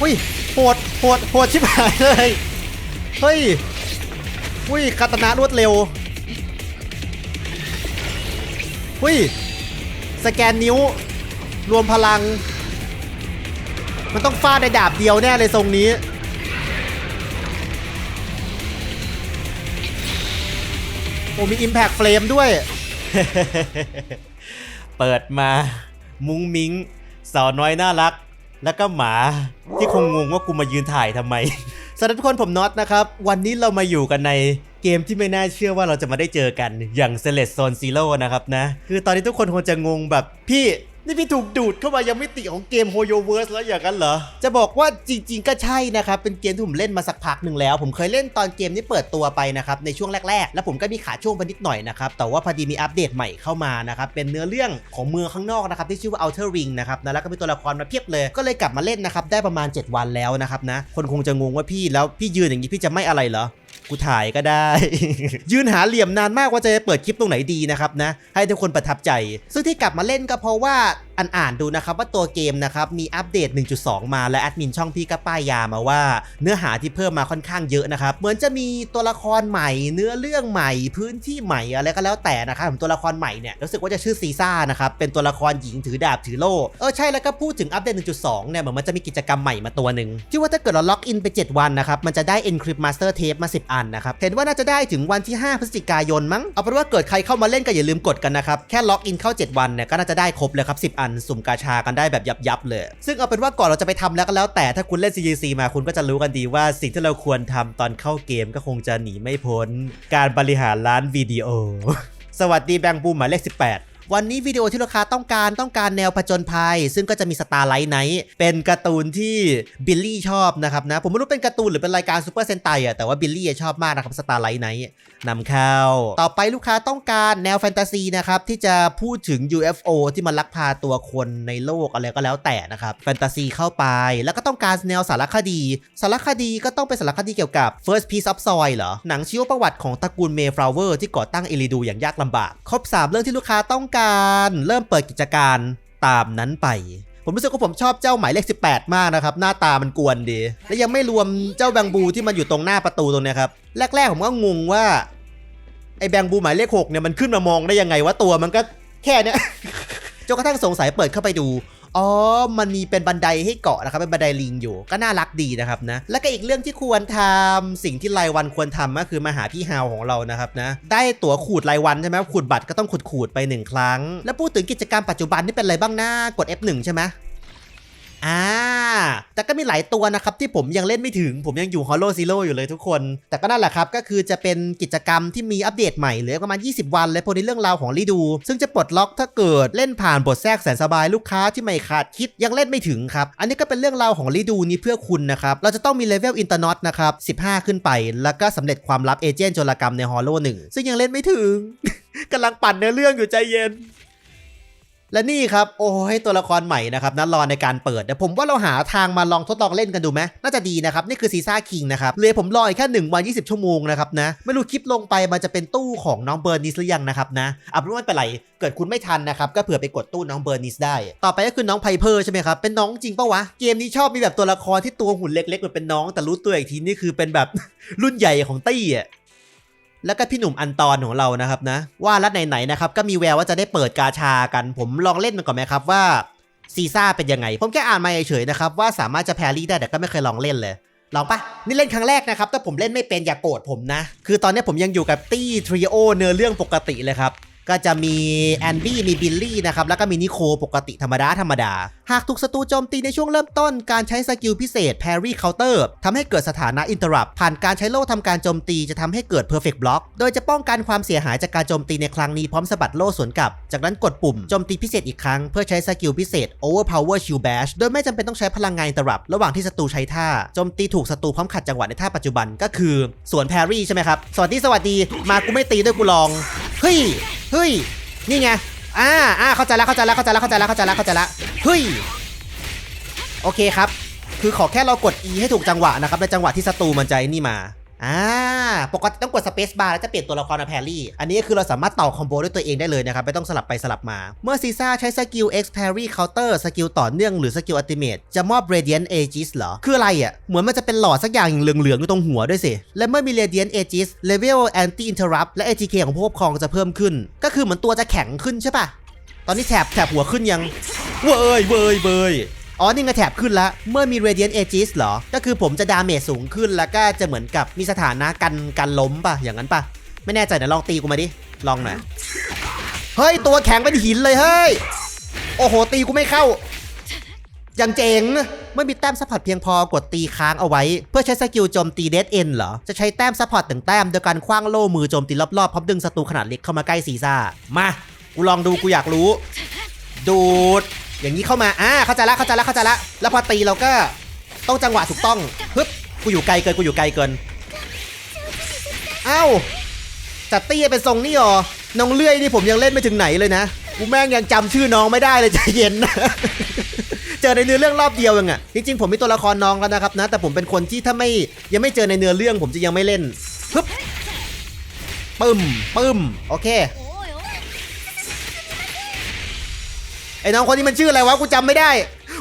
อุ้ยโหดโหดโหดชิบหายเลยเฮ้ยอุ้ยคาตนารวดเร็วอุ้ยสแกนนิ้ว รวมพลัง มันต้องฟาดในดาบเดียวแน่เลยทรงนี้โอ้มี Impact Flame ด้วย เปิดมา มุ้งมิ้ง สาวน้อยน่ารัก แล้วก็หมาที่คงงงว่ากูมายืนถ่ายทำไมสวัสดีทุกคนผมน็อตนะครับ วันนี้เรามาอยู่กันในเกมที่ไม่น่าเชื่อว่าเราจะมาได้เจอกันอย่าง c e l e s t Zone Zero นะครับนะ คือตอนนี้ทุกคนคงจะงงแบบพี่ นี่พี่ถูกดูดเข้ามายังไม่ติของเกม Hoyo Verse แล้วอย่างนั้นเหรอ จะบอกว่าจริง ๆ ก็ใช่นะครับ เป็นเกมที่ผมเล่นมาสักพักหนึ่งแล้ว ผมเคยเล่นตอนเกมนี้เปิดตัวไปนะครับ ในช่วงแรก ๆ แล้วผมก็มีขาช่วงไปนิดหน่อยนะครับ แต่ว่าพอดีมีอัปเดตใหม่เข้ามานะครับ เป็นเนื้อเรื่องของเมืองข้างนอกนะครับ ที่ชื่อว่า Outer Ring นะครับนะแล้วก็มีตัวละครมาเพียบเลย ก็เลยกลับมาเล่นนะครับ ได้ประมาณ 7 วันแล้วนะครับนะ คนคงจะงงว่าพี่แล้วพี่ยืนอย่างนี้พี่จะไม่อะไรเหรอ กูถ่ายก็ได้ ยืนหาเหลี่ยมนานมากว่าจะเปิดคลิปตรงไหนดีนะครับนะ ให้ทุกคนประทับใจ ซึ่งที่กลับมาเล่นก็เพราะว่าอ่านอ่านดูนะครับว่าตัวเกมนะครับมีอัปเดต 1.2 มาและแอดมินช่องพี่ก็ป้ายยามาว่า เนื้อหาที่เพิ่มมาค่อนข้างเยอะนะครับเหมือนจะมีตัวละครใหม่ เนื้อเรื่องใหม่พื้นที่ใหม่อะไรก็แล้วแต่นะครับตัวละครใหม่เนี่ยรู้สึกว่าจะชื่อซีซ่านะครับเป็นตัวละครหญิงถือดาบถือโล่เออใช่แล้วก็พูดถึงอัปเดต 1.2 เนี่ยเหมือนมันจะมีกิจกรรมใหม่มาตัวหนึ่งที่ว่าถ้าเกิดเราล็อกอินไป 7 วันนะครับมันจะได้ Encrypt Master Tape มา 10 อันนะครับเห็นว่าน่าจะได้ถึงวันที่ 5 พฤศจิกายนมั้งเอาเป็นว่าเกิดใครเข้ามาเล่นก็อย่าลืมกดกันนะครับแค่ล็อกอินเข้า 7 วันเนี่ยก็น่าจะได้ครบเลยครับ10อันสุ่มกาชากันได้แบบยับๆเลย ซึ่งเอาเป็นว่าก่อนเราจะไปทำแล้วก็แล้วแต่ถ้าคุณเล่น CGC มาคุณก็จะรู้กันดีว่าสิ่งที่เราควรทำตอนเข้าเกมก็คงจะหนีไม่พ้น การบริหารร้านวิดีโอ สวัสดีแบงค์บูมหมายเลข18 วันนี้วิดีโอที่ลูกค้าต้องการต้องการแนวผจญภัย ซึ่งก็จะมีสตาร์ไลท์ไนท์เป็นการ์ตูนที่บิลลี่ชอบนะครับนะ ผมไม่รู้เป็นการ์ตูนหรือเป็นรายการซูเปอร์เซนไตอะแต่ว่าบิลลี่ชอบมากนะครับสตาร์ไลท์ไนท์นำเข้า ต่อไปลูกค้าต้องการแนวแฟนตาซีนะครับที่จะพูดถึง UFO ที่มันลักพาตัวคนในโลกอะไรก็แล้วแต่นะครับแฟนตาซีเข้าไปแล้วก็ต้องการแนวสารคดี สารคดีก็ต้องเป็นสารคดีเกี่ยวกับ First Piece of Soil เหรอหนังชีวประวัติของตระกูลเมฟลาเวอร์ที่ก่อตั้งเอลิดูอย่างยากลำบาก ครบ 3 เรื่องที่ลูกค้าต้องการเริ่มเปิดกิจการตามนั้นไป ผมรู้สึกว่าผมชอบเจ้าหมายเลข 18 มากนะครับ หน้าตามันกวนดี และยังไม่รวมเจ้าแบงบูที่มันอยู่ตรงหน้าประตูตรงเนี้ยครับ แรกๆผมก็งงว่าไอ้แบงบูหมายเลข6เนี่ยมันขึ้นมามองได้ยังไงว่าตัวมันก็แค่เนี้ยจนกระทั่งสงสัยเปิดเข้าไปดู อ๋อ มันมีเป็นบันไดให้เกาะนะครับ เป็นบันไดลิงอยู่ ก็น่ารักดีนะครับนะ แล้วก็อีกเรื่องที่ควรทำสิ่งที่รายวันควรทำก็คือมาหาพี่ฮาวของเรานะครับนะ ได้ตั๋วขูดรายวันใช่ไหมขูดบัตรก็ต้องขูดขูดไปหนึ่งครั้ง แล้วพูดถึงกิจกรรมปัจจุบันนี่เป็นอะไรบ้างนะกด F1 ใช่ไหม อ่า แต่ก็มีหลายตัวนะครับที่ผมยังเล่นไม่ถึง ผมยังอยู่ Hollow Zero อยู่เลยทุกคน แต่ก็นั่นแหละครับ ก็คือจะเป็นกิจกรรมที่มีอัปเดตใหม่เหลือประมาณ 20 วันและพวกนี้เรื่องราวของลีดู ซึ่งจะปลดล็อกถ้าเกิดเล่นผ่านบทแทรกแสนสบายลูกค้าที่ไม่คาดคิดยังเล่นไม่ถึงครับ อันนี้ก็เป็นเรื่องราวของลีดูนี้เพื่อคุณนะครับเราจะต้องมีเลเวลอินเตอร์น็ตนะครับ15 ขึ้นไป แล้วก็สำเร็จความลับเอเจนต์โจรกรรมใน Hollow 1ซึ่งยังเล่นไม่ถึงกำลังปั่นเนื้อเรื่องอยู่ใจเย็น และนี่ครับโอ้ยตัวละครใหม่นะครับนะรอในการเปิดเดี๋ยวผมว่าเราหาทางมาลองทดลองเล่นกันดูไหมน่าจะดีนะครับ นี่คือซีซ่าคิงนะครับเหลยผมรออีกแค่1วัน20ชั่วโมงนะครับนะไม่รู้คลิปลงไปมันจะเป็นตู้ของน้องเบอร์นิสหรือยังนะครับนะเอาเป็นว่าไม่เป็นไรเกิดคุณไม่ทันนะครับก็เผื่อไปกดตู้น้องเบอร์นิสได้ ต่อไปก็คือน้องไพเพอร์ใช่ไหมครับเป็นน้องจริงปะวะเกมนี้ชอบมีแบบตัวละครที่ตัวหุ่นเล็กๆเหมือนเป็นน้อง แต่รู้ตัวอีกทีนี่คือเป็นแบบรุ่นใหญ่ของตี้อะ แล้วก็พี่หนุ่มอันตอนของเรานะครับนะ ว่ารัฐไหนๆนะครับก็มีแววว่าจะได้เปิดกาชากัน ผมลองเล่นมันก่อนไหมครับว่าซีซ่าเป็นยังไง ผมแค่อ่านมาเฉยๆนะครับว่าสามารถจะแพรรี่ได้แต่ก็ไม่เคยลองเล่นเลยลองปะนี่เล่นครั้งแรกนะครับถ้าผมเล่นไม่เป็นอย่าโกรธผมนะ คือตอนนี้ผมยังอยู่กับตี้ทริโอเนื้อเรื่องปกติเลยครับ ก็จะมีแอนบี้มีบิลลี่นะครับแล้วก็มีนิโคปกติธรรมดาธรรมดา หากถูกศัตรูโจมตีในช่วงเริ่มต้นการใช้สกิลพิเศษ Parry Counter ทำให้เกิดสถานะ Interrupt ผ่านการใช้โล่ทำการโจมตีจะทำให้เกิด Perfect Block โดยจะป้องกันความเสียหายจากการโจมตีในครั้งนี้พร้อมสะบัดโล่สวนกลับ จากนั้นกดปุ่มโจมตีพิเศษอีกครั้งเพื่อใช้สกิลพิเศษ Overpower Shield Bash โดยไม่จำเป็นต้องใช้พลังงาน Interrupt ระหว่างที่ศัตรูใช้ท่าโจมตีถูกศัตรูพร้อมขัดจังหวะในท่าปัจจุบันก็คือสวน Parry ใช่ไหมครับสวัสดีสวัสดีมากูไม่ตีด้วยกูลองเฮ้ย เฮ้ย นี่ไง อ่าอ่าเข้าใจแล้วเข้าใจแล้วเข้าใจแล้วเข้าใจแล้วเข้าใจแล้วเข้าใจแล้วเฮ้ย โอเคครับ คือขอแค่เรากด E ให้ถูกจังหวะนะครับ ในจังหวะที่ศัตรูมันใจนี่มา่า ปกติต้องกดสเปซบาร์แล้วจะเปลี่ยนตัวละครนะแพรรี่ อันนี้คือเราสามารถต่อคอมโบด้วยตัวเองได้เลยนะครับ ไม่ต้องสลับไปสลับมา เมื่อซีซ่าใช้สกิล X Parry Counter สกิลต่อเนื่องหรือสกิลอัติเมตจะมอบ Radiant Aegis เหรอ คืออะไรอะ เหมือนมันจะเป็นหลอดสักอย่างเหลืองๆอยู่ตรงหัวด้วยสิ และเมื่อมี Radiant Aegis Level Anti Interrupt และ ATK ของผู้ปกครองจะเพิ่มขึ้น ก็คือเหมือนตัวจะแข็งขึ้นใช่ปะตอนนี้แถบแถบหัวขึ้นยัง เว้ยเว้ยเว้ย อ๋อ นี่กระแถบขึ้นแล้วเมื่อมี Radiant Aegis เหรอ ก็คือผมจะดาเมจสูงขึ้นแล้วก็จะเหมือนกับมีสถานะกันกันล้มป่ะ อย่างนั้นป่ะ ไม่แน่ใจเดี๋ยวลองตีกูมาดิ ลองหน่อย เฮ้ย ตัวแข็งเป็นหินเลยเฮ้ย โอ้โห ตีกูไม่เข้า ยังเจ๋งเมื่อมีแต้มสัพพอร์ตเพียงพอกดตีค้างเอาไว้ เพื่อใช้สกิลโจมตีเดดเอ็นเหรอ จะใช้แต้มสัพพอร์ตถึงแต้มโดยการคว้างโล่มือโจมตีรอบๆพร้อมดึงศัตรูขนาดเล็กเข้ามาใกล้ซีซ่า มา กูลองดูกูอยากรู้ ดูด อย่างนี้เข้ามา อ่า เข้าใจละ เข้าใจละ เข้าใจละ แล้วพอตีเราก็ต้องจังหวะถูกต้องฮึบกูอยู่ไกลเกิน กูอยู่ไกลเกิน เอ้า จัดตี้เป็นทรงนี่หรอ น้องเลื่อยนี่ผมยังเล่นไม่ถึงไหนเลยนะ กูแม่งยังจำชื่อน้องไม่ได้เลยใจเย็นนะเจอในเนื้อเรื่องรอบเดียวเองอะจริงๆผมมีตัวละครน้องแล้วนะครับนะ แต่ผมเป็นคนที่ถ้าไม่ยังไม่เจอในเนื้อเรื่องผมจะยังไม่เล่นปึ๊บปึ้มปึ้ม โอเค ไอ้น้องคนนี้มันชื่ออะไรวะกูจำไม่ได้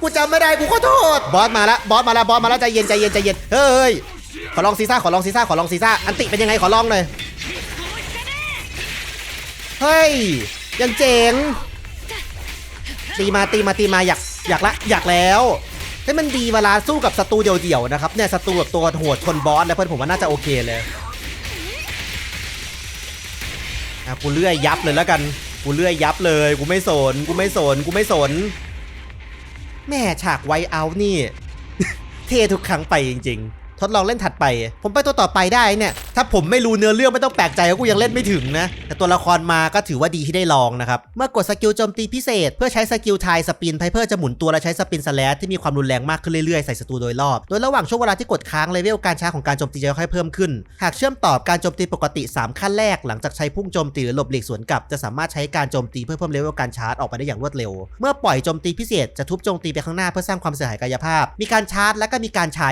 กูจำไม่ได้กูขอโทษ บอสมาละบอสมาละบอสมาละใจเย็นใจเย็นใจเย็นเฮ้ยขอลองซีซ่าขอลองซีซ่าขอลองซีซ่าอันติเป็นยังไงขอลองหน่อยเฮ้ยยังเจ๋งตีมาตีมาตีมาอยากอยากละอยากแล้วให้มันดีเวลาสู้กับศัตรูเดี่ยวๆนะครับเนี่ยศัตรูแบบตัวโหดชนบอสแล้วเพื่อนผมว่าน่าจะโอเคเลยอะกูเลื่อยยับเลยแล้วกัน กูเลื่อยยับเลย กูไม่สน กูไม่สน กูไม่สน แม่ฉากไวเอานี่ เท่ทุกครั้งไปจริง ๆ ทดลองเล่นถัดไป ผมไปตัวต่อไปได้เนี่ย ถ้าผมไม่รู้เนื้อเรื่องไม่ต้องแปลกใจว่ากูยังเล่นไม่ถึงนะ แต่ตัวละครมาก็ถือว่าดีที่ได้ลองนะครับ เมื่อกดสกิลโจมตีพิเศษ เพื่อใช้สกิลทายสปินไพเพอร์จะหมุนตัวและใช้สปินสแลดที่มีความรุนแรงมากขึ้นเรื่อยๆใส่ศัตรูโดยรอบ โดยระหว่างช่วงเวลาที่กดค้างเลเวลการช้าของการโจมตีจะค่อยเพิ่มขึ้น หากเชื่อมต่อการโจมตีปกติ 3 ขั้นแรก หลังจากใช้พุ่งโจมตีหรือหลบหลีกสวนกลับจะสามารถใช้การโจมตีเพื่อเพิ่มเลเวลการชาร์จออกไปได้อย่างรวดเร็ว เมื่อปล่อยโจมตีพิเศษจะทุบโจมตีไปข้างหน้าเพื่อสร้างความเสียหายกายภาพ มีการชาร์จและก็มีการใช้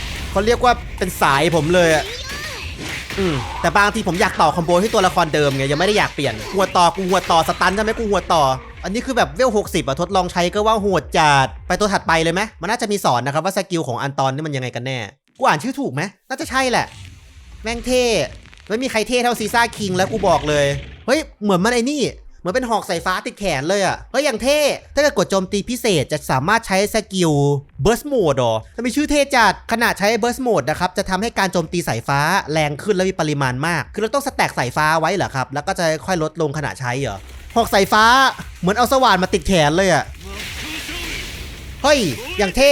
เขาเรียกว่าเป็นสายผมเลยอะอืมแต่บางทีผมอยากต่อคอมโบให้ตัวละครเดิมไงยังไม่ได้อยากเปลี่ยนหัวต่อกูหัวต่อสตันใช่ไหมกูหัวต่อ อันนี้คือแบบเวล60อะทดลองใช้ก็ว่าโหดจัดไปตัวถัดไปเลยไหมมันน่าจะมีสอนนะครับว่าสกิลของอันตอนนี่มันยังไงกันแน่กูอ่านชื่อถูกไหมน่าจะใช่แหละ แม่งเท่ไม่มีใครเท่เท่าซีซ่าคิงแล้วกูบอกเลยเฮ้ยเหมือนมันไอ้นี่ เหมือนเป็นหอกสายฟ้าติดแขนเลยอะ่ะเฮ้ยอย่างเท่ ถ้าเกิดกดโจมตีพิเศษจะสามารถใช้สกิล Burst Mode หรอถ้ามีชื่อเท่จัด ขนาดใช้ Burst Mode นะครับ จะทำให้การโจมตีสายฟ้าแรงขึ้นและมีปริมาณมาก คือเราต้องสแต็กสายฟ้าไว้เหรอครับ แล้วก็จะค่อยลดลงขณะใช้เหรอ หอกสายฟ้าเหมือนเอาสว่านมาติดแขนเลยอะเฮ้ย อย่างเท่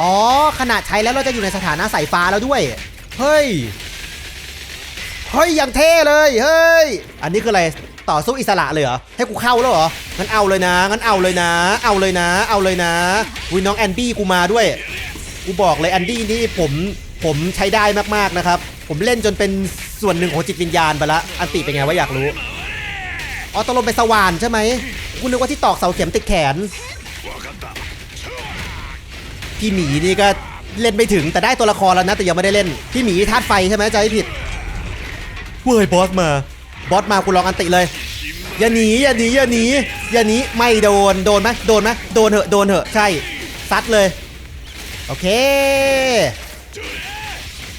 อ๋อ ขนาดใช้แล้วเราจะอยู่ในสถานะสายฟ้าแล้วด้วย เฮ้ย เฮ้ยอย่างเท่เลยเฮ้ยอันนี้คืออะไรต่อสู้อิสระเลยเหรอให้กูเข้าแล้วเหรองั้นเอาเลยนะงั้นเอาเลยนะ เอาเลยนะ เอาเลยนะวิน้องแอนดี้กูมาด้วยกูบอกเลยแอนดี้นี่ผมผมใช้ได้มากๆนะครับ ผมเล่นจนเป็นส่วนหนึ่งของจิตวิญญาณไปละอันติเป็นไงวะอยากรู้อ๋อตกลงเป็นสว่านใช่ไหมกูนึกว่าที่ตอกเสาเข็มติดแขนพี่หมีนี่ก็เล่นไม่ถึงแต่ได้ตัวละครแล้วนะแต่ยังไม่ได้เล่นพี่หมีธาตุไฟใช่ไหมใจผิด เว้ยบอสมา บอสมากูลองอันติเลย อย่าหนีอย่าหนีอย่าหนีอย่าหนีไม่โดนโดนไหมโดนไหมโดนเหอะโดนเหอะใช่ซัดเลยโอเค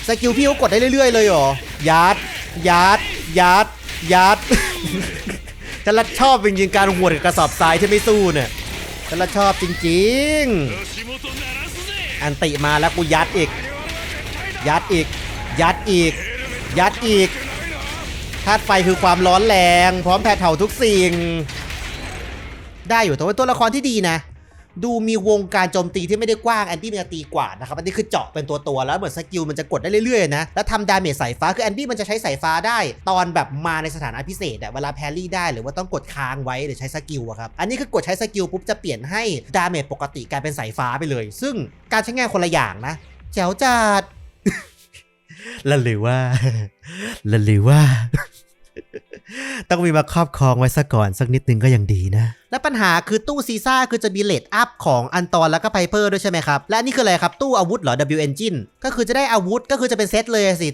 สกิลพี่เขากดได้เรื่อย ๆ เลยเหรอยัดยัดยัดยัดฉันละชอบจริงๆการหวดกับกระสอบทรายที่ไม่สู้เนี่ยฉันละชอบจริงๆ อันติมาแล้วกูยัดอีก ยัดอีก ยัดอีก ยัดอีก ธาตุไฟคือความร้อนแรง พร้อมแผดเผาทุกสิ่ง ได้อยู่แต่ว่าตัวละครที่ดีนะ ดูมีวงการโจมตีที่ไม่ได้กว้างแอนตี้มันจะตีกว่านะครับอันนี้คือเจาะเป็นตัวตัวๆแล้วเหมือนสกิลมันจะกดได้เรื่อยๆนะแล้วทำดาเมจสายฟ้าคือแอนตี้มันจะใช้สายฟ้าได้ ตอนแบบมาในสถานะพิเศษอะเวลาแพรรี่ได้หรือว่าต้องกดค้างไว้หรือใช้สกิลอะครับอันนี้คือกดใช้สกิลปุ๊บจะเปลี่ยนให้ดาเมจปกติกลายเป็นสายฟ้าไปเลย ซึ่งการใช้งานคนละอย่างนะแจ๋วจัด ละหรือว่าละหรือว่า ต้องมีมาครอบครองไว้ซะก่อนสักนิดนึงก็ยังดีนะ และปัญหาคือตู้ซีซ่าคือจะมีเลดอัพของอันตอนแล้วก็ไพเปอร์ด้วยใช่ไหมครับ และนี่คืออะไรครับ ตู้อาวุธเหรอ W Engine ก็คือจะได้อาวุธก็คือจะเป็นเซตเลยสิ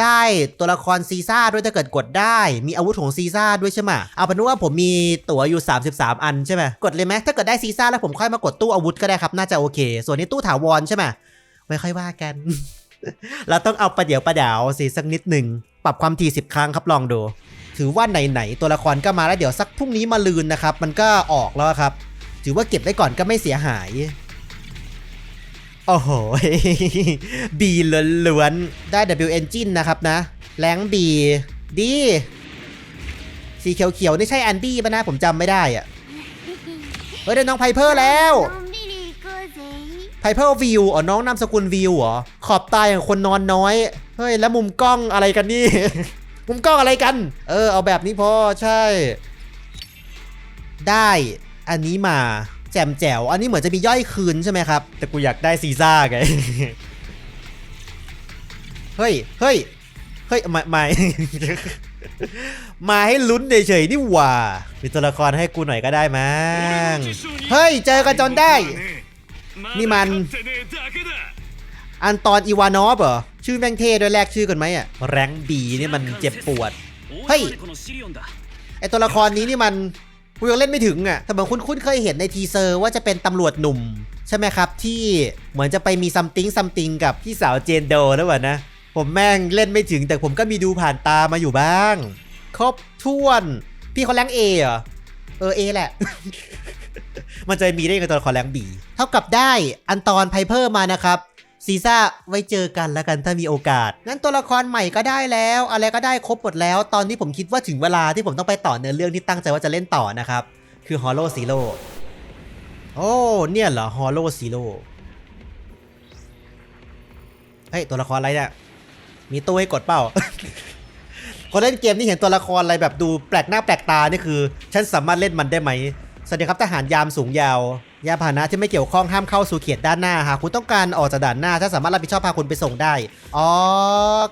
ได้ตัวละครซีซ่าด้วยถ้าเกิดกดได้ มีอาวุธของซีซ่าด้วยใช่ไหมเอาเป็นว่าผมมีตั๋วอยู่ 33 อันใช่ไหมกดเลยไหมถ้าเกิดได้ซีซ่าแล้วผมค่อยมากดตู้อาวุธก็ได้ครับ น่าจะโอเค ส่วนนี้ตู้ถาวรใช่ไหมไม่ค่อยว่ากัน เราต้องเอาประเดี๋ยวประเดาสิสักนิดหนึ่ง ปรับความถี่10 ครั้งครับลองดู ถือว่าไหนๆตัวละครก็มาแล้วเดี๋ยวสักพรุ่งนี้มาลืนนะครับ มันก็ออกแล้วครับ ถือว่าเก็บไว้ก่อนก็ไม่เสียหาย โอ้โห บีล้วนๆ ได้ W Engine นะครับนะ แรงบีดี สีเขียวๆ นี่ใช่อันดี้ป่ะนะ ผมจำไม่ได้อะเฮ้ยได้น้องไพเพอร์แล้ว ไพเพอร์วิวอ๋อน้องนามสกุลวิวเหรอ ขอบตาอย่างคนนอนน้อย เฮ้ย แล้วมุมกล้องอะไรกันนี่ มุมกล้องอะไรกัน เออ เอาแบบนี้พอ ใช่ ได้ อันนี้มา แจมแจ๋ว อันนี้เหมือนจะมีย่อยคืนใช่ไหมครับ แต่กูอยากได้ซีซ่าไง เฮ้ย เฮ้ย เฮ้ย ไม่ไม่มาให้ลุ้นเฉยๆนี่หว่ามีตัวละครให้กูหน่อยก็ได้มั้ง เฮ้ย เจอกันจนได้ นี่มัน อันตอนอีวานอฟเหรอ ชื่อแม่งเท่ด้วยแลกชื่อกันไหมอะแรงบีนี่มันเจ็บปวด เฮ้ย ไอตัวละครนี้นี่มันกูยังเล่นไม่ถึงอะแต่เหมือนคุ้นๆเคยเห็นในทีเซอร์ว่าจะเป็นตำรวจหนุ่ม ใช่ไหมครับ ที่เหมือนจะไปมีซัมติงซัมติงกับพี่สาวเจนโดแล้ววะนะ ผมแม่งเล่นไม่ถึง แต่ผมก็มีดูผ่านตามาอยู่บ้าง ครบถ้วน พี่เขาแรงเอเหรอ เออเอแหละ มันจะมีได้กับตัวละครแรงบีเท่ากับได้อันตอนไพเพอร์มานะครับซีซ่าไว้เจอกันแล้วกันถ้ามีโอกาส งั้นตัวละครใหม่ก็ได้แล้ว อะไรก็ได้ครบหมดแล้ว ตอนนี้ผมคิดว่าถึงเวลาที่ผมต้องไปต่อเนื้อเรื่องที่ตั้งใจว่าจะเล่นต่อนะครับ คือ Hollow Zero โอ้เนี่ยเหรอ Hollow Zero เฮ้ยตัวละครอะไรเนี่ยมีตู้ให้กดเปล่าคนเล่นเกมนี่เห็นตัวละครอะไรแบบดูแปลกหน้าแปลกตานี่คือ ฉันสามารถเล่นมันได้ไหม สวัสดีครับทหารยามสูงยาว ยาพาหนะที่ไม่เกี่ยวข้องห้ามเข้าสู่เขตด้านหน้าหากคุณต้องการออกจากด่านหน้า ถ้าสามารถรับผิดชอบพาคุณไปส่งได้ อ๋อ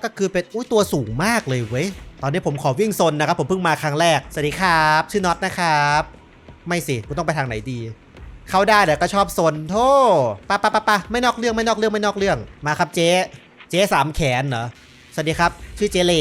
ก็คือเป็นอุ้ยตัวสูงมากเลยเว้ย ตอนนี้ผมขอวิ่งซนนะครับ ผมเพิ่งมาครั้งแรก สวัสดีครับ ชื่อน็อตนะครับ ไม่สิกูต้องไปทางไหนดี เข้าได้แต่ก็ชอบซนโธ่ปะปะปะปะไม่นอกเรื่องไม่นอกเรื่องไม่นอกเรื่อง มาครับเจ๊ เจ๊สามแขนเหรอ สวัสดีครับ ชื่อเจเล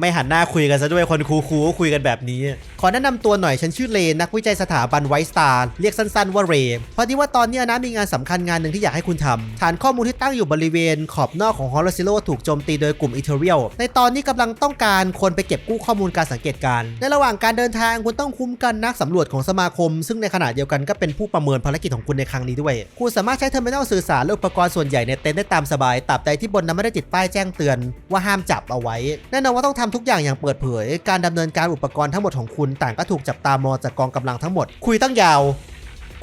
ไม่หันหน้าคุยกันซะด้วยคนคูคูๆคุยกันแบบนี้ ขอแนะนำตัวหน่อยฉันชื่อเลนักวิจัยสถาบันไวสตาร์เรียกสั้นๆว่าเรเพราะที่ว่าตอนนี้นะมีงานสำคัญงานหนึ่งที่อยากให้คุณทำฐานข้อมูลที่ตั้งอยู่บริเวณขอบนอกของฮอลซิโลถูกโจมตีโดยกลุ่มอีเทเรียลในตอนนี้กำลังต้องการคนไปเก็บกู้ข้อมูลการสังเกตการณ์ในระหว่างการเดินทางคุณต้องคุ้มกันนักสำรวจของสมาคม ซึ่งในขณะเดียวกันก็เป็นผู้ประเมินภารกิจของคุณในครั้งนี้ด้วย คุณสามารถใช้เทอร์มินอลสื่อสารและอุปกรณ์ส่วนใหญ่ในเต็นท์ได้ตามสบายตราบใดที่บนนั้นไม่ได้ติดป้ายแจ้งเตือนว่าห้ามจับเอาไว้แน่นอนว่าต้องทำทุกอย่างอย่างเปิดเผย การดำเนินการอุปกรณ์ทั้งหมดของคุณต่างก็ถูกจับตามองจากกองกำลังทั้งหมด คุยตั้งยาว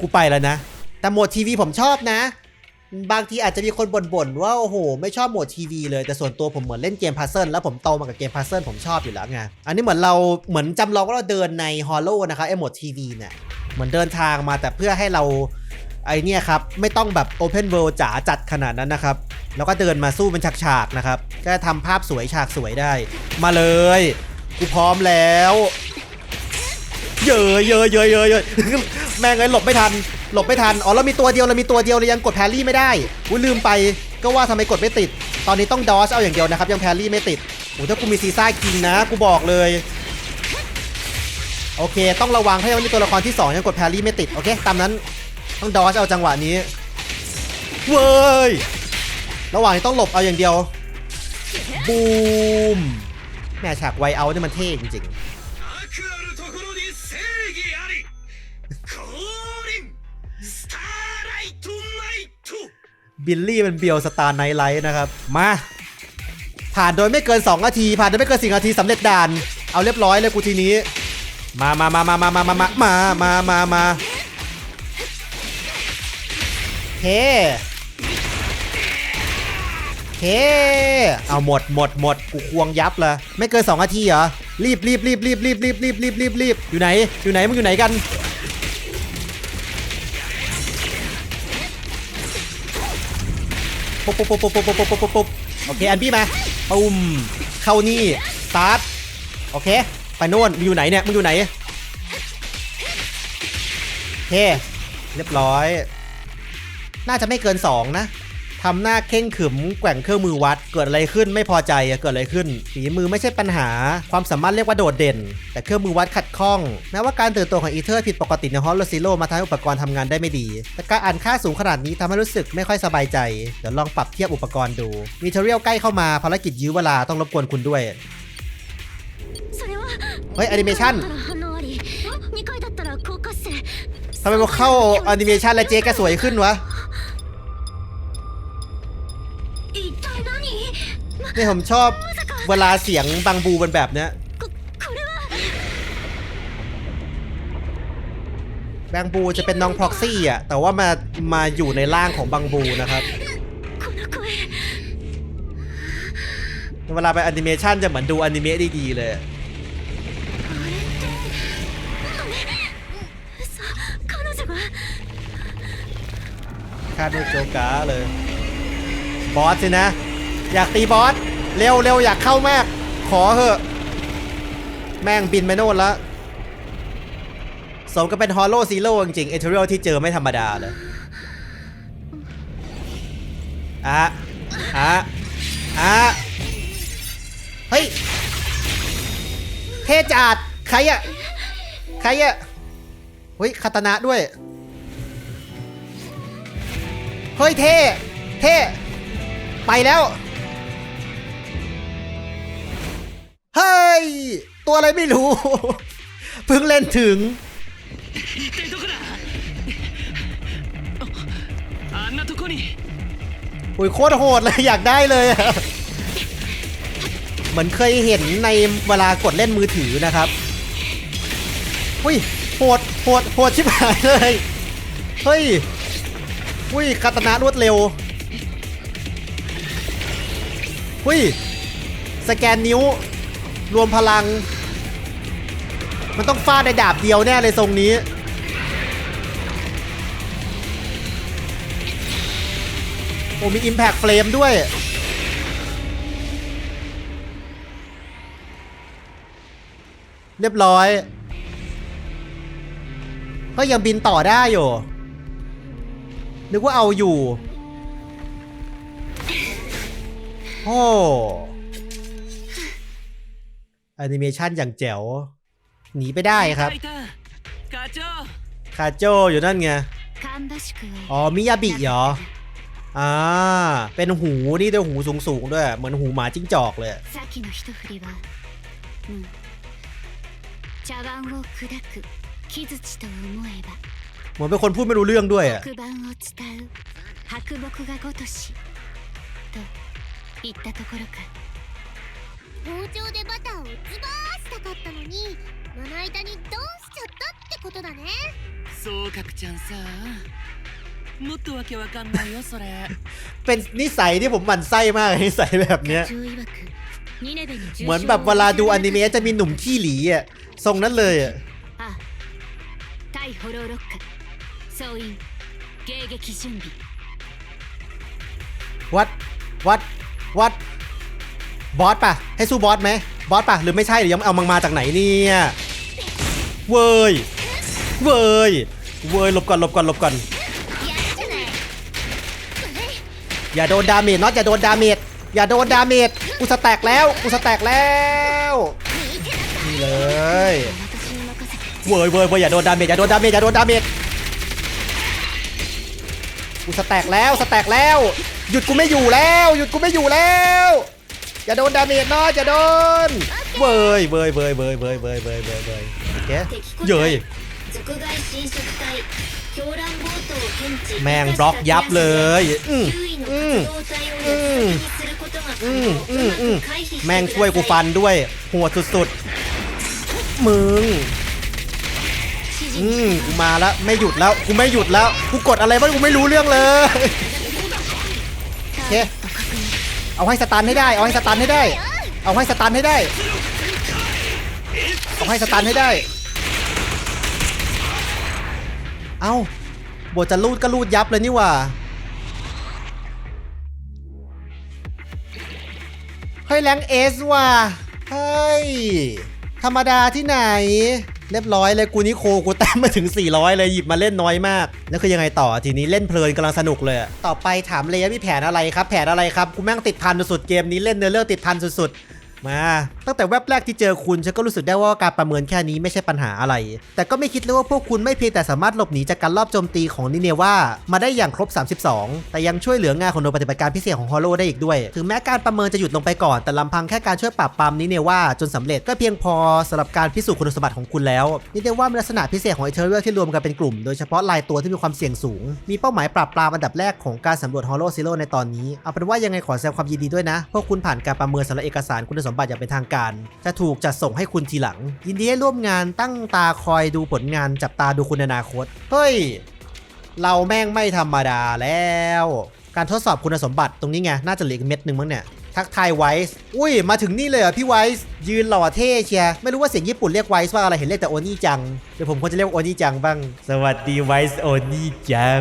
กูไปแล้วนะ แต่โหมดทีวีผมชอบนะ บางทีอาจจะมีคนบ่นๆว่าโอ้โห ไม่ชอบโหมดทีวีเลยแต่ส่วนตัวผมเหมือนเล่นเกมพัซเซิลแล้วผมโตมากับเกมพัซเซิลผมชอบอยู่แล้วไงอันนี้เหมือนเราเหมือนจำลองว่าเราเดินในฮอลโลนะครับไอโหมดทีวีเนี่ยเหมือนเดินทางมาแต่เพื่อให้เรา ไอเนี่ยครับ ไม่ต้องแบบโอเพนเวิลด์จ๋าจัดขนาดนั้นนะครับ แล้วก็เดินมาสู้เป็นฉากๆนะครับ ก็ทำภาพสวยฉากสวยได้ มาเลย กูพร้อมแล้ว เยอะเยอะเยอะเยอะเยอะแม่งเลยหลบไม่ทัน หลบไม่ทัน อ๋อเรามีตัวเดียวเรามีตัวเดียวเลยยังกดแพรรี่ไม่ได้อุ้ยลืมไป ก็ว่าทำไมกดไม่ติด ตอนนี้ต้องดอชเอาอย่างเดียวนะครับ ยังแพรรี่ไม่ติดโอ้ถ้ากูมีซีซ่ากินนะ กูบอกเลยโอเค ต้องระวังให้มันมีตัวละครที่สองยังกดแพรรี่ไม่ติด โอเค ตามนั้น ต้องดอชเอาจังหวะนี้ เว้ย ระหว่างนี้ต้องหลบเอาอย่างเดียว บูม แม่ฉากไวเอาเนี่ยมันเท่จริงๆ บิลลี่เป็นเบลสตาร์ไนท์ไลท์นะครับ มา ผ่านโดยไม่เกิน 2 นาที ผ่านโดยไม่เกิน4นาทีสำเร็จด่าน เอาเรียบร้อยเลยกูทีนี้ มามามามามามามามามามามา เฮ้เฮ้เอาหมดหมดหมดกูควงยับเลยไม่เกิน2นาทีเหรอ รีบรีบรีบรีบรีบรีบรีบรีบรีบรีบอยู่ไหน อยู่ไหนมึงอยู่ไหนกัน ปุ๊บปุ๊บปุ๊บปุ๊บปุ๊บปุ๊บปุ๊บปุ๊บปุ๊บโอเค อันพี่มาปุ้มเข้านี่สตาร์ทโอเค ไปโน่นมึงอยู่ไหนเนี่ย มึงอยู่ไหน โอเค เรียบร้อย น่าจะไม่เกิน 2 นะทำหน้าเข่งขึมแกว่งเครื่องมือวัด เกิดอะไรขึ้นไม่พอใจเกิดอะไรขึ้น ฝีมือไม่ใช่ปัญหา ความสามารถเรียกว่าโดดเด่น แต่เครื่องมือวัดขัดข้องแม้ว่าการเติบโตของอีเทอร์ผิดปกติในฮอลโลซิโลมาทำให้อุปกรณ์ทำงานได้ไม่ดี แต่การอ่านค่าสูงขนาดนี้ทำให้รู้สึกไม่ค่อยสบายใจ เดี๋ยวลองปรับเทียบอุปกรณ์ดูมีเทเรียลใกล้เข้ามาภารกิจยื้อเวลาต้องรบกวนคุณด้วยเฮ้ยแอนิเมชันทำไมพอเข้าแอนิเมชันแล้วเจ๊ก็สวยขึ้นวะ นี่ผมชอบเวลาเสียงบางบูเป็นแบบเนี้ยบางบูจะเป็นน้องพ็อกซี่อะ แต่ว่ามามาอยู่ในร่างของบางบูนะครับ เวลาไปแอนิเมชันจะเหมือนดูแอนิเมะดีๆเลยคาดไม่โจกาเลย บอสสินะ อยากตีบอส เร็วเร็วอยากเข้ามาก ขอเหอะ แม่งบินไปโน่นแล้วสมกับเป็นฮอลโลซีโร่จริงๆเอเทอริลที่เจอไม่ธรรมดาเลยอะอะอะเฮ้ย เทจัดใครอะใครอะเฮ้ยคาตนะด้วย เฮ้ยเท่ เท่ ไปแล้ว เฮ้ย ตัวอะไรไม่รู้ เพิ่งเล่นถึงโอ้ยโคตรโหดเลยอยากได้เลยเหมือนเคยเห็นในเวลากดเล่นมือถือนะครับอุ้ยโหดโหดโหดชิบหายเลยเฮ้ยอุ้ยคาตนารวดเร็วอุ้ยสแกนนิ้ว รวมพลัง มันต้องฟาดในดาบเดียวแน่เลยทรงนี้ โอ้มี Impact Frame ด้วย เรียบร้อย ก็ยังบินต่อได้อยู่ นึกว่าเอาอยู่ โอ้ แอนิเมชันอย่างแจ๋ว หนีไปได้ครับ いた課長 คาโจอยู่นั่นไง 芳しく อ๋อ มิยาบิเหรอ อ่า เป็นหูนี่ด้วยหูสูงสูงๆด้วย เหมือนหูหมาจิ้งจอกเลย さっきの一振りはうん茶碗を砕く木槌と思えば เหมือนเป็นคนพูดไม่รู้เรื่องด้วยอ่ะ 黒板を伝う白木がごとしといったところか 包丁でバターをズバーしたかったのにまな板にドンしちゃったってことだねそうかくちゃんさもっとわけわかんないよそれเป็นนิสัยที่ผมหมั่นไส้มากนิสัยแบบเนี้ย中曰くニネベに重傷เหมือนแบบเวลาดูอนิเมะจะมีหนุ่มขี้หลีอะทรงนั้นเลยอะあ対ホロロッカ総員迎撃準備วัดวัดวัด บอสป่ะ ให้สู้บอสไหมบอสป่ะ หรือไม่ใช่หรือยังเอามังมาจากไหนเนี่ยเว้ยเว้ยเว้ยหลบก่อนหลบก่อนหลบก่อนอย่าโดนดาเมจน็อตอย่าโดนดาเมจอย่าโดนดาเมจกูสแต็กแล้วกูสแต็กแล้วนี่เลยเว้ยเว้ยเว้ยอย่าโดนดาเมจอย่าโดนดาเมจอย่าโดนดาเมจกูสแต็กแล้วสแต็กแล้ว หยุดกูไม่อยู่แล้ว หยุดกูไม่อยู่แล้ว อย่าโดนดาเมจเนาะจะโดนเบยเบยเบยเบยเบยเบยเบยเบยเบยแกเยยแมงบล็อกยับเลย อืมอืมอืมอืมอืมอืมแมงช่วยกูฟันด้วย หัวสุดๆ มึง อืมกูมาแล้ว ไม่หยุดแล้ว กูไม่หยุดแล้ว กูกดอะไรบ้างกูไม่รู้เรื่องเลยโอเเอาให้สตันให้ได้ เอาให้สตันให้ได้ เอาให้สตันให้ได้ เอาให้สตันให้ได้ เอาบทจะลูดก็ลูดยับเลยนี่ว่าเฮ้ยแรงเอสว่ะเฮ้ย ธรรมดาที่ไหน เรียบร้อยเลยกูนิโคกูแต้มมาถึง 400 เลยหยิบมาเล่นน้อยมากแล้วคือยังไงต่อทีนี้เล่นเพลินกำลังสนุกเลย ต่อไปถามเลยมีแผนอะไรครับ แผนอะไรครับกูแม่งติดพันสุดเกมนี้เล่นเนื้อเรื่องติดพันสุดๆ มาตั้งแต่แวบแรกที่เจอคุณฉันก็รู้สึกได้ว่าการประเมินแค่นี้ไม่ใช่ปัญหาอะไร แต่ก็ไม่คิดเลยว่าพวกคุณไม่เพียงแต่สามารถหลบหนีจากการลอบโจมตีของนิเนว่ามาได้อย่างครบ 32 แต่ยังช่วยเหลืองานของหน่วยปฏิบัติการพิเศษของฮอลโลได้อีกด้วย ถึงแม้การประเมินจะหยุดลงไปก่อน แต่ลำพังแค่การช่วยปราบปรามนิเนว่าจนสำเร็จก็เพียงพอสำหรับการพิสูจน์คุณสมบัติของคุณแล้วนิเนว่ามีลักษณะพิเศษของไอเทอร์เรียที่รวมกันเป็นกลุ่มโดยเฉพาะลายตัวที่มีความเสี่ยงสูง มีเป้าหมายปราบปรามอันดับแรกของการสำรวจฮอลโลซิโลในตอนนี้เอาเป็นว่ายังไงขอแสดงความยินดีด้วยนะพวกคุณผ่านการประเมินสำหรับเอกสารคุณสมบัติอย่างเป็นทางการ จะถูกจัดส่งให้คุณทีหลัง ยินดีให้ร่วมงานตั้งตาคอยดูผลงานจับตาดูคุณอนาคต เฮ้ย เราแม่งไม่ธรรมดาแล้ว การทดสอบคุณสมบัติตรงนี้ไง น่าจะเหลืออีกเม็ดหนึ่งมั้งเนี่ย ทักทายไวส์อุ้ย มาถึงนี่เลยเหรอพี่ไวส์ยืนหล่อเท่เชียร์ไม่รู้ว่าเสียงญี่ปุ่นเรียกไวส์ว่าอะไรเห็นเรียกแต่โอนี่จังเดี๋ยวผมควรจะเรียกโอนี่จังบ้าง สวัสดีไวส์โอนี่จัง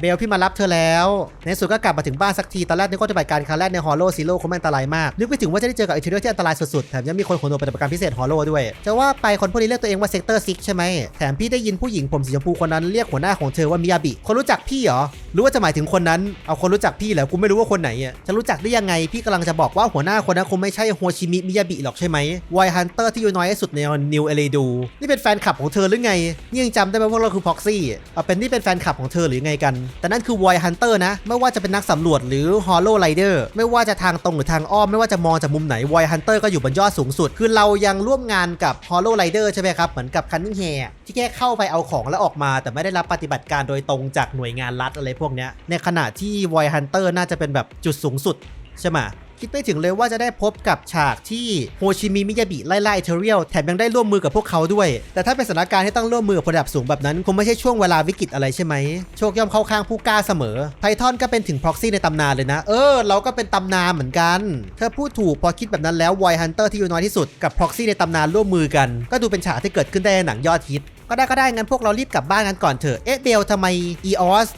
เบลพี่มารับเธอแล้ว ในสุดก็กลับมาถึงบ้านสักที ตอนแรกนึกว่าจะไปการครั้งแรกในฮอลโลซีโร่คงไม่อันตรายมาก นึกไปถึงว่าจะได้เจอกับไอเทอร์ที่อันตรายสุดๆ แถมยังมีคนขนตัวปฏิบัติการพิเศษฮอลโลด้วย จะว่าไปคนพวกนี้เรียกตัวเองว่าเซกเตอร์ซิกใช่ไหม แถมพี่ได้ยินผู้หญิงผมสีชมพูคนนั้นเรียกหัวหน้าของเธอว่ามิยาบิ คนรู้จักพี่เหรอ หรือว่าจะหมายถึงคนนั้น เอาคนรู้จักพี่เหรอ กูไม่รู้ว่าคนไหนอะ จะรู้จักได้ยังไง พี่กำลังจะบอกว่าหัวหน้าคนนั้นคงไม่ใช่โฮชิมิมิยาบิหรอกใช่ไหมไวฮันเตอร์ที่อยู่น้อยที่สุดในนิวเอเลดูนี่เป็นแฟนคลับของเธอหรือไงนี่ยังจำได้ไหมว่าเราคือพ็อกซี่เอาเป็นนี่เป็นแฟนคลับของเธอหรือไงกันแต่นั่นคือไวฮันเตอร์นะ ไม่ว่าจะเป็นนักสำรวจหรือฮอลโลไรเดอร์ไม่ว่าจะทางตรงหรือทางอ้อม ไม่ว่าจะมองจากมุมไหนไวฮันเตอร์ก็อยู่บนยอดสูงสุด คือเรายังร่วมงานกับฮอลโลไรเดอร์ใช่ไหมครับ เหมือนกับคันนิงแฮที่แค่เข้าไปเอาของแล้วออกมา แต่ไม่ได้รับปฏิบัติการโดยตรงจากหน่วยงานรัฐอะไรพวกนี้ในขณะที่ไวฮันเตอร์น่าจะเป็นแบบจุดสูงสุดใช่ไหม คิดไม่ถึงเลยว่าจะได้พบกับฉากที่โฮชิมิมิยาบิไล่ไล่เทเรียลแถมยังได้ร่วมมือกับพวกเขาด้วย แต่ถ้าเป็นสถานการณ์ที่ต้องร่วมมือกับระดับสูงแบบนั้น คงไม่ใช่ช่วงเวลาวิกฤตอะไรใช่ไหม โชคย่อมเข้าข้างผู้กล้าเสมอ ไพทอนก็เป็นถึง proxy ในตำนานเลยนะ เออ เราก็เป็นตำนานเหมือนกัน เธอพูดถูกพอคิดแบบนั้นแล้วไวฮันเตอร์ที่อยู่น้อยที่สุดกับ proxy ในตำนานร่วมมือกัน ก็ดูเป็นฉากที่เกิดขึ้นได้ในหนังยอดฮิตก็ได้ก็ได้งั้นพวกเรารีบกลับบ้านกันก่อนเถอะเอ๊ะเบลทำไมอีออส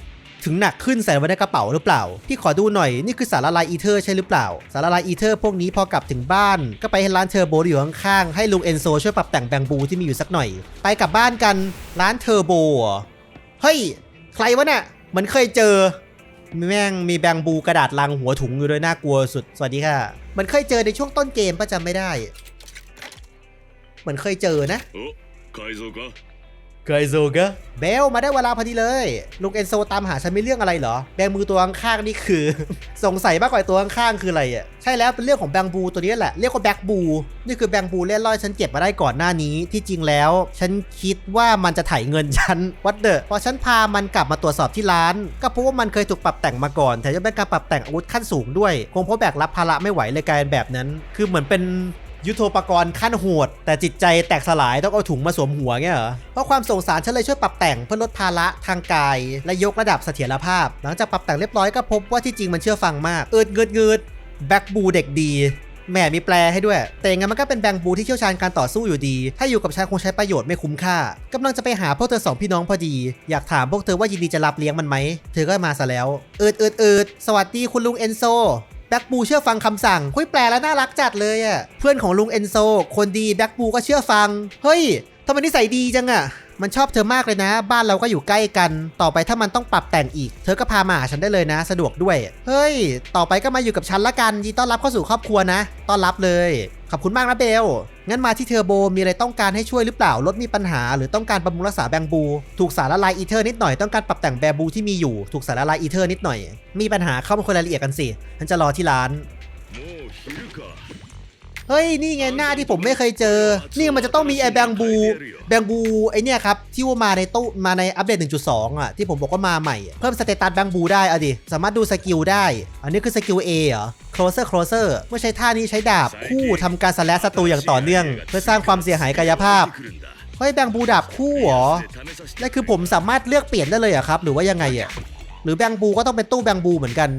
ถึงหนักขึ้นใส่ไว้ในกระเป๋าหรือเปล่า พี่ขอดูหน่อยนี่คือสารละลายอีเทอร์ใช่หรือเปล่า สารละลายอีเทอร์พวกนี้พอกลับถึงบ้าน ก็ไปให้ร้านเทอร์โบที่อยู่ข้างๆให้ลุงเอนโซช่วยปรับแต่งแบงบูที่มีอยู่สักหน่อย ไปกลับบ้านกันร้านเทอร์โบเฮ้ยใครวะเนี่ยเหมือนเคยเจอแม่งมีแบงบูกระดาษลังหัวถุงอยู่ด้วยน่ากลัวสุดสวัสดีค่ะเหมันเคยเจอในช่วงต้นเกมประจำไม่ได้ เหมือนเคยเจอนะ ไกโซกะเบลมาได้เวลาพอดีเลย ลุงเอนโซตามหาฉันมีเรื่องอะไรเหรอ แบงมือตัวข้างนี่คือ สงสัยมากกว่าตัวข้างคืออะไรอะ ใช่แล้วเป็นเรื่องของแบงบูตัวนี้แหละ เรียกว่าแบงบู นี่คือแบงบูเล่นล่อยฉันเก็บมาได้ก่อนหน้านี้ ที่จริงแล้ว ฉันคิดว่ามันจะถ่ายเงินฉันวัดเดอะพอฉันพามันกลับมาตรวจสอบที่ร้าน ก็พบว่ามันเคยถูกปรับแต่งมาก่อนแถมยังเป็นการปรับแต่งอาวุธขั้นสูงด้วย คงเพราะแบกรับภาระไม่ไหวเลยกลายเป็นแบบนั้น คือเหมือนเป็น ยุทโธปกรณ์ขั้นโหด แต่จิตใจแตกสลายต้องเอาถุงมาสวมหัวเงี้ยเหรอ เพราะความสงสารฉันเลยช่วยปรับแต่งเพื่อลดภาระทางกาย และยกระดับเสถียรภาพ หลังจากปรับแต่งเรียบร้อยก็พบว่าที่จริงมันเชื่อฟังมากเอิดเงิดเงิดแบ็กบูเด็กดีแหมมีแปลให้ด้วย แต่ยังไงมันก็เป็นแบงบูที่เชี่ยวชาญการต่อสู้อยู่ดี ถ้าอยู่กับฉันคงใช้ประโยชน์ไม่คุ้มค่ากำลังจะไปหาพวกเธอสองพี่น้องพอดี อยากถามพวกเธอว่ายินดีจะรับเลี้ยงมันไหม เธอก็มาซะแล้ว เอิดเอิดเอิดสวัสดีคุณลุงเอนโซ แบ็กบูเชื่อฟังคำสั่งเฮ้ยแปลแล้วน่ารักจัดเลยอะเพื่อนของลุงเอนโซคนดีแบ็กบูก็เชื่อฟัง เฮ้ยทำไมนิสัยดีจังอะ มันชอบเธอมากเลยนะ บ้านเราก็อยู่ใกล้กัน ต่อไปถ้ามันต้องปรับแต่งอีก เธอก็พามาหาฉันได้เลยนะ สะดวกด้วย เฮ้ย ต่อไปก็มาอยู่กับฉันละกันยินต้อนรับเข้าสู่ครอบครัวนะ ต้อนรับเลย ขอบคุณมากนะเบล งั้นมาที่เทอร์โบมีอะไรต้องการให้ช่วยหรือเปล่า รถมีปัญหา หรือต้องการบำรุงรักษาแบงบู ถูกสารละลายอีเทอร์นิดหน่อย ต้องการปรับแต่งแบงบูที่มีอยู่ ถูกสารละลายอีเทอร์นิดหน่อย มีปัญหาเข้ามาคุยรายละเอียดกันสิฉันจะรอที่ร้าน เฮ้ย นี่ไงหน้าที่ผมไม่เคยเจอ นี่มันจะต้องมีไอ้แบงบูแบงบูไอเนี่ยครับ ที่ว่ามาในตู้มาในอัปเดต 1.2 อะ ที่ผมบอกว่ามาใหม่ เพิ่มสเตตัสแบงบูได้อะดิ สามารถดูสกิลได้ อันนี้คือสกิล A เหรอ closer closer เมื่อใช้ท่านี้ใช้ดาบ คู่ทำการสแลสศัตรูอย่างต่อเนื่อง เพื่อสร้างความเสียหายกายภาพเฮ้ยแบงบูดาบคู่เหรอนั่คือผมสามารถเลือกเปลี่ยนได้เลยอะครับ หรือว่ายังไงอะหรือแบงบูก็ต้องเป็นตู้แบงบูเหมือนกัน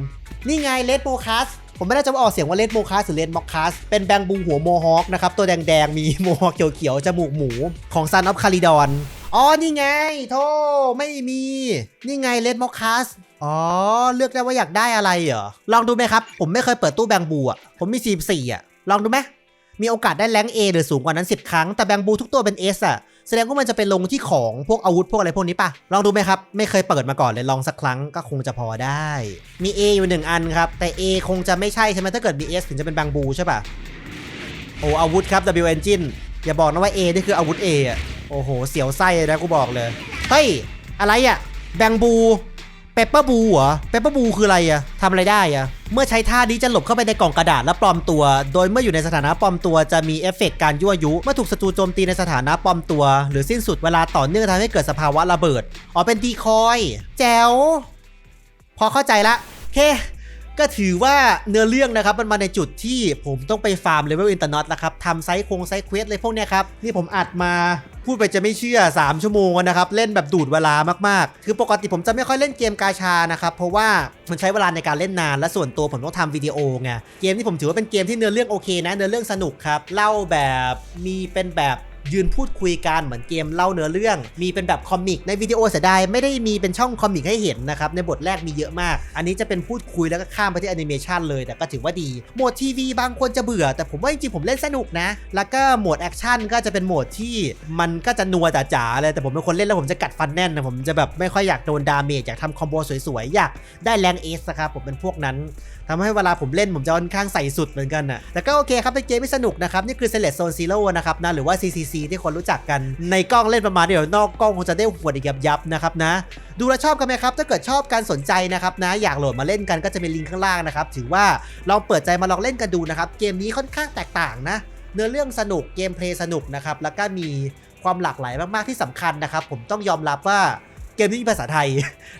นี่ไงเลดโปคัส ผมไม่แน่ใจว่าออกเสียงว่าเลดโมคัสหรือเลดมอคัสเป็นแบงบูหัวโมฮอคนะครับ ตัวแดงๆ มีโมฮอคเขียวๆ จมูกหมูของซันออฟคาริดอนอ๋อ นี่ไง โทไม่มี นี่ไงเลดมอคัสอ๋อ เลือกได้ว่าอยากได้อะไรเหรอ ลองดูไหมครับ ผมไม่เคยเปิดตู้แบงบูอะ ผมมี 44 อะ ลองดูไหมมีโอกาสได้แรง A หรือสูงกว่านั้น 10 ครั้ง แต่แบงบูทุกตัวเป็น S อะ แสดงว่ามันจะไปลงที่ของพวกอาวุธพวกอะไรพวกนี้ปะลองดูไหมครับ ไม่เคยเปิดมาก่อนเลยลองสักครั้งก็คงจะพอได้ มี A อยู่หนึ่งอันครับ แต่ A คงจะไม่ใช่ใช่ไหมถ้าเกิดมี S ถึงจะเป็นบางบูใช่ปะโอ้อาวุธครับ W Engine อย่าบอกนะว่า A นี่คืออาวุธ A อะโอ้โห เสียวไส้เลยนะกูบอกเลยเฮ้ยอะไรอะแบงบู เปปเปอร์บูเหรอเปปเปอร์บูคืออะไรอะทำอะไรได้อะเมื่อใช้ท่านี้จะหลบเข้าไปในกล่องกระดาษและปลอมตัว โดยเมื่ออยู่ในสถานะปลอมตัวจะมีเอฟเฟกต์การยั่วยุ เมื่อถูกศัตรูโจมตีในสถานะปลอมตัว หรือสิ้นสุดเวลาต่อเนื่องทำให้เกิดสภาวะระเบิด อ๋อเป็นดีคอย แจ๋ว พอเข้าใจละเคก็ถือว่าเนื้อเรื่องนะครับมันมาในจุดที่ผมต้องไปฟาร์มเลเวลอินเตอร์น็อตแล้วครับทำไซต์คงไซต์เควสเลยพวกเนี้ยครับ นี่ผมอัดมา พูดไปจะไม่เชื่อ 3 ชั่วโมงนะครับ เล่นแบบดูดเวลามากๆ คือปกติผมจะไม่ค่อยเล่นเกมกาชานะครับ เพราะว่ามันใช้เวลาในการเล่นนาน และส่วนตัวผมต้องทำวิดีโอไง เกมที่ผมถือว่าเป็นเกมที่เนื้อเรื่องโอเคนะ เนื้อเรื่องสนุกครับ เล่าแบบมีเป็นแบบ ยืนพูดคุยกันเหมือนเกมเล่าเนื้อเรื่อง มีเป็นแบบคอมิกในวิดีโอเสียดายไม่ได้มีเป็นช่องคอมิกให้เห็นนะครับ ในบทแรกมีเยอะมาก อันนี้จะเป็นพูดคุยแล้วก็ข้ามไปที่แอนิเมชันเลย แต่ก็ถือว่าดี โหมดทีวีบางคนจะเบื่อ แต่ผมว่าจริงๆผมเล่นสนุกนะ แล้วก็โหมดแอคชั่นก็จะเป็นโหมดที่มันก็จะนัวจ๋าๆเลยแต่ผมเป็นคนเล่นแล้วผมจะกัดฟันแน่นนะผมจะแบบไม่ค่อยอยากโดนดาเมจอยากทำคอมโบสวยๆอยากได้แรงเอสนะครับผมเป็นพวกนั้น ทำให้เวลาผมเล่นผมจะค่อนข้างใส่สุดเหมือนกันน่ะแต่ก็โอเคครับเป็นเกมที่สนุกนะครับนี่คือ Select Zone Zero นะครับนะหรือว่า CCC ที่คนรู้จักกันในกล้องเล่นประมาณเดียวนอกกล้องคงจะได้หวดอีกยับยับๆนะครับนะดูแลชอบกันไหมครับถ้าเกิดชอบการสนใจนะครับนะอยากโหลดมาเล่นกันก็จะมีลิงก์ข้างล่างนะครับถือว่าลองเปิดใจมาลองเล่นกันดูนะครับเกมนี้ค่อนข้างแตกต่างนะเนื้อเรื่องสนุกเกมเพลย์สนุกนะครับแล้วก็มีความหลากหลายมากๆที่สำคัญนะครับผมต้องยอมรับว่า เกมนี้มีภาษาไทย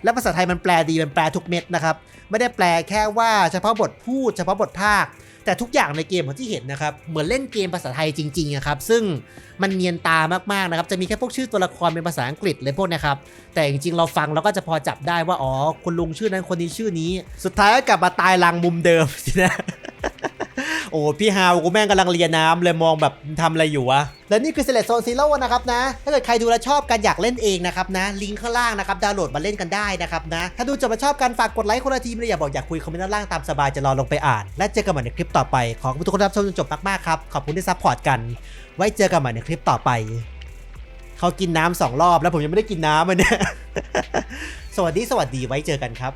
และภาษาไทยมันแปลดีมันแปลทุกเม็ดนะครับ ไม่ได้แปลแค่ว่าเฉพาะบทพูดเฉพาะบทภาค แต่ทุกอย่างในเกมของที่เห็นนะครับ เหมือนเล่นเกมภาษาไทยจริงๆอะครับ ซึ่งมันเนียนตามากๆนะครับ จะมีแค่พวกชื่อตัวละครเป็นภาษาอังกฤษเลยพวกเนะครับ แต่จริงๆเราฟังเราก็จะพอจับได้ว่า อ๋อ คุณลุงชื่อนั้นคนนี้ชื่อนี้ สุดท้ายก็กลับมาตายรังมุมเดิมสินะ โอ้พี่ฮาวกูแม่งกำลังเลียน้ำเลยมองแบบทำอะไรอยู่วะและนี่คือ Select Zone Zero นะครับนะ ถ้าเกิดใครดูแลชอบกันอยากเล่นเองนะครับนะ ลิงก์ข้างล่างนะครับ ดาวน์โหลดมาเล่นกันได้นะครับนะ ถ้าดูจบมาชอบกันฝากกดไลค์คนละทีม่ได้อย่าบอกอยากคุยคอมเมนต์ด้านล่างตามสบายจะรอลงไปอ่าน และเจอกันใหม่ในคลิปต่อไป ขอบคุณทุกคนรับชมจนจบมากๆครับ ขอบคุณที่ซัพพอร์ตกัน ไว้เจอกันใหม่ในคลิปต่อไป เขากินน้ำสองรอบแล้วผมยังไม่ได้กินน้ำเลยเนี่ย สวัสดีสวัสดีไว้เจอกันครับ